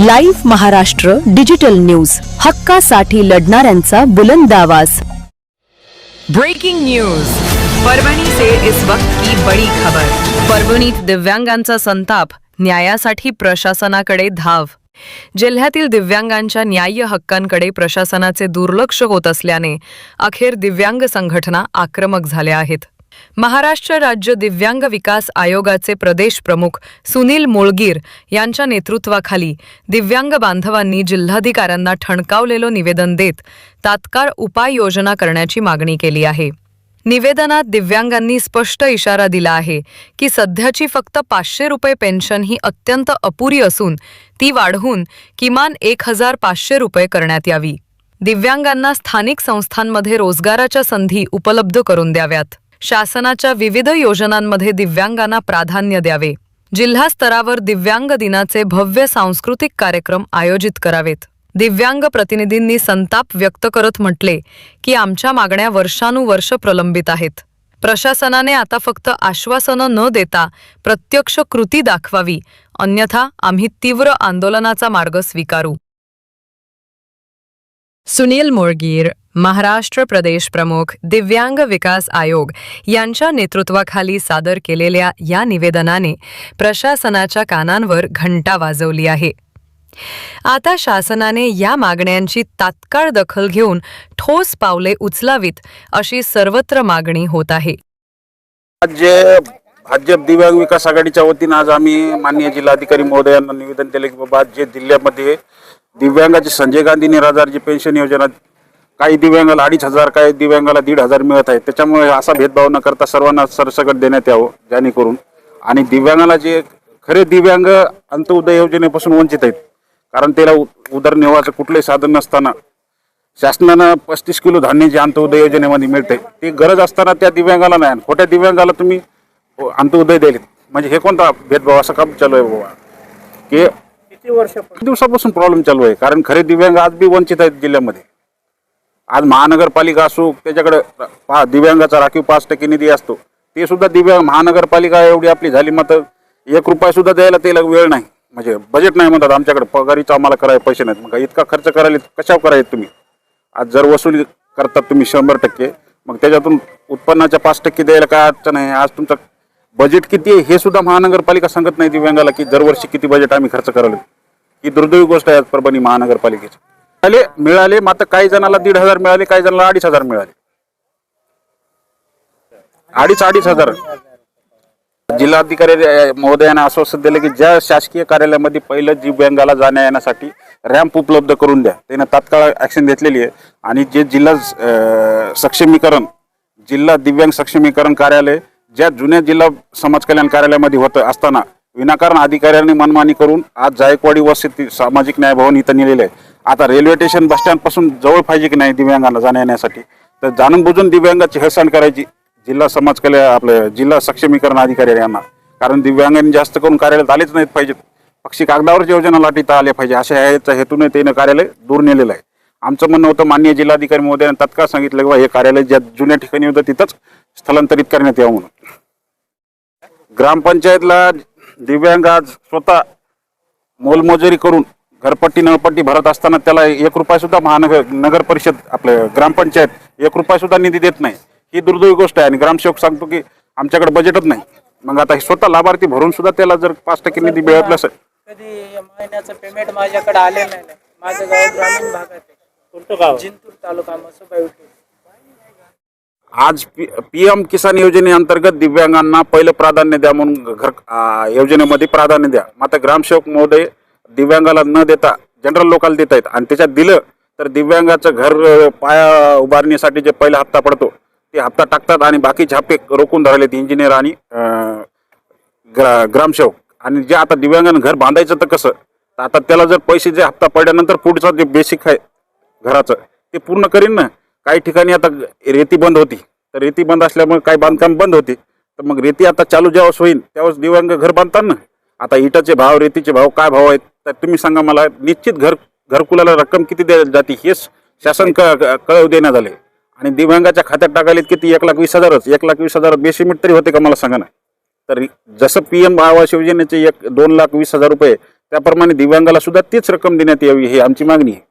Live Maharashtra digital news. हक्कासाठी लढणाऱ्यांचा बुलंद आवाज. Breaking news. परभणी से इस वक्त की बड़ी खबर. परभणीत दिव्यांगांचा संताप न्यायासाठी प्रशासनाकडे धाव. जिल्ह्यातील दिव्यांगांच्या न्याय्य हक्कांकडे प्रशासनाचे दुर्लक्ष होत असल्याने अखेर दिव्यांग संघटना आक्रमक झाल्या आहेत. महाराष्ट्र राज्य दिव्यांग विकास आयोगाचे प्रदेश प्रमुख सुनील मोळगीर यांच्या नेतृत्वाखाली दिव्यांग बांधवांनी जिल्हाधिकाऱ्यांना ठणकावलेलं निवेदन देत तात्काळ उपाययोजना करण्याची मागणी केली आहे. निवेदनात दिव्यांगांनी स्पष्ट इशारा दिला आहे की सध्याची फक्त पाचशे रुपये पेन्शन ही अत्यंत अपुरी असून ती वाढवून किमान एक हजार पाचशे रुपये करण्यात यावी. दिव्यांगांना स्थानिक संस्थांमध्ये रोजगाराच्या संधी उपलब्ध करून द्याव्यात. शासनाच्या विविध योजनांमध्ये दिव्यांगांना प्राधान्य द्यावे. जिल्हा स्तरावर दिव्यांग दिनाचे भव्य सांस्कृतिक कार्यक्रम आयोजित करावेत. दिव्यांग प्रतिनिधींनी संताप व्यक्त करत म्हटले की आमच्या मागण्या वर्षानुवर्ष प्रलंबित आहेत. प्रशासनाने आता फक्त आश्वासनं न देता प्रत्यक्ष कृती दाखवावी अन्यथा आम्ही तीव्र आंदोलनाचा मार्ग स्वीकारू. सुनील मोरगीर महाराष्ट्र प्रदेश प्रमुख दिव्यांग विकास आयोग यांच्या नेतृत्वाखाली सादर केलेल्या या निवेदनाने प्रशासनाच्या कानांवर घंटा वाजवली आहे. आता शासनाने या मागण्यांची तात्काळ दखल घेऊन ठोस पावले उचलावीत अशी सर्वत्र मागणी होत आहे. आज भाजप दिव्यांग विकास आघाडीच्या वतीनं आज आम्ही माननीय जिल्हाधिकारी महोदयांना निवेदन केले की बाबा जे जिल्ह्यामध्ये दिव्यांगाचे संजय गांधी निराधारची पेन्शन योजना काही दिव्यांगाला अडीच हजार काही दिव्यांगाला दीड हजार मिळत आहे त्याच्यामुळे असा भेदभाव न करता सर्वांना सरसकट देण्यात यावं जेणेकरून. आणि दिव्यांगाला जे खरे दिव्यांग अंत्योदय योजनेपासून वंचित आहेत. कारण त्याला उदरनिर्वाहाचं कुठलंही साधन नसताना शासनानं पस्तीस किलो धान्य जे अंत्योदय योजनेमध्ये मिळते ते गरज असताना त्या दिव्यांगाला नाही आणि खोट्या दिव्यांगाला तुम्ही अंत्योदय द्यायले म्हणजे हे कोणता भेदभाव असं काम चालू आहे बाबा? की किती वर्ष दिवसापासून प्रॉब्लेम चालू आहे. कारण खरे दिव्यांग आज बी वंचित आहेत जिल्ह्यामध्ये. आज महानगरपालिका असो त्याच्याकडे पा दिव्यांगाचा राखीव पाच टक्के निधी असतो. ते सुद्धा दिव्यांग महानगरपालिका एवढी आपली झाली मात्र एक रुपया सुद्धा द्यायला त्याला वेळ नाही. म्हणजे बजेट नाही म्हणतात आमच्याकडे पगारीचा आम्हाला करायला पैसे नाहीत. मग इतका खर्च करायला कशावर करायचे तुम्ही? आज जर वसुली करतात तुम्ही शंभर टक्के मग त्याच्यातून उत्पन्नाच्या पाच टक्के द्यायला काय अडचण आहे? आज तुमचं बजेट किती आहे हे सुद्धा महानगरपालिका सांगत नाही दिव्यांगाला की दरवर्षी किती बजेट आम्ही खर्च करायला. ही दुर्दैवी गोष्ट आहे आज परभणी महानगरपालिकेची. मिळाले मिळाले मात्र काही जणाला दीड हजार मिळाले काही जणाला अडीच हजार मिळाले. अडीच अडीच हजार. जिल्हाधिकारी महोदयाने आश्वासन दिले की ज्या शासकीय कार्यालयामध्ये पहिलं दिव्यांगाला जाण्या येण्यासाठी रॅम्प उपलब्ध करून द्या. त्यानं तात्काळ ऍक्शन घेतलेली आहे. आणि जे जिल्हा सक्षमीकरण जिल्हा दिव्यांग सक्षमीकरण कार्यालय ज्या जुन्या जिल्हा समाज कल्याण कार्यालयामध्ये होतं असताना विनाकारण अधिकाऱ्यांनी मनमानी करून आज जायकवाडी वस्ती सामाजिक न्याय भवन इथं नेलेलं आहे. आता रेल्वे स्टेशन बस स्टँडपासून जवळ पाहिजे की नाही दिव्यांगांना जाण्या येण्यासाठी? तर जाणून बुजून दिव्यांगाची हेळसांड करायची जिल्हा समाज कल्याण आपलं जिल्हा सक्षमीकरण अधिकारी यांना. कारण दिव्यांगांनी जास्त करून कार्यालयात आलेच नाहीत पाहिजेत. पक्षी कागदावरच योजना लाटीता आल्या पाहिजे. अशा ह्याच्या हेतूने त्यानं कार्यालय दूर नेलेलं आहे. आमचं म्हणणं होतं माननीय जिल्हाधिकारी महोदयाने तत्काळ सांगितलं की हे कार्यालय ज्या जुन्या ठिकाणी होतं तिथंच स्थलांतरित करण्यात यावं म्हणून. ग्रामपंचायतला दिव्यांग आज स्वतः मोलमजुरी करून घरपट्टी नळपट्टी भरत असताना त्याला एक रुपया सुद्धा महानगर नगर परिषद आपलं ग्रामपंचायत एक रुपया सुद्धा निधी देत नाही. ही दुर्दैवी गोष्ट आहे आणि ग्रामसेवक सांगतो की आमच्याकडे बजेटच नाही. मग आता हे स्वतः लाभार्थी भरून सुद्धा त्याला जर पाच टक्के निधी मिळत नसेल. कधी महिन्याचं पेमेंट माझ्याकडे आले नाही. ना. माझं गाव ग्रामीण भागात आहे. कोणतं गाव? जिंतूर तालुका आज पी एम किसान योजनेअंतर्गत दिव्यांगांना पहिलं प्राधान्य द्या म्हणून घर योजनेमध्ये प्राधान्य द्या. मात्र ग्रामसेवक महोदय दिव्यांगाला न देता जनरल लोकांना देत आहेत आणि त्याच्यात दिलं तर दिव्यांगाचं घर पाया उभारण्यासाठी जे पहिला हप्ता पडतो ते हप्ता टाकतात आणि बाकीचे छापे रोखून धरलेत इंजिनियर आणि ग्रा ग्रामसेवक. आणि जे आता दिव्यांगानं घर बांधायचं तर कसं? तर आता त्याला जर पैसे जे हप्ता पडल्यानंतर पुढचं जे बेसिक आहे घराचं ते पूर्ण करीन ना? काही ठिकाणी आता रेती बंद होती. तर रेती बंद असल्यामुळे काही बांधकाम बंद होते. तर मग रेती आता चालू ज्यावेळेस होईल त्यावेळेस दिव्यांग घर बांधतात ना? आता इटाचे भाव रेतीचे भाव काय भाव आहेत? तर तुम्ही सांगा मला निश्चित घर घरकुलाला रक्कम किती द्या जाते हेच शासन क क- कळव देण्यात आले. आणि दिव्यांगाच्या खात्यात टाकायला किती? एक लाख वीस हजारच. एक लाख वीस हजार बेसिमिट तरी होते का मला सांगा ना. तर जसं पी एम आवास योजनेचे एक दोन लाख वीस हजार रुपये त्याप्रमाणे दिव्यांगाला सुद्धा तीच रक्कम देण्यात यावी ही आमची मागणी आहे.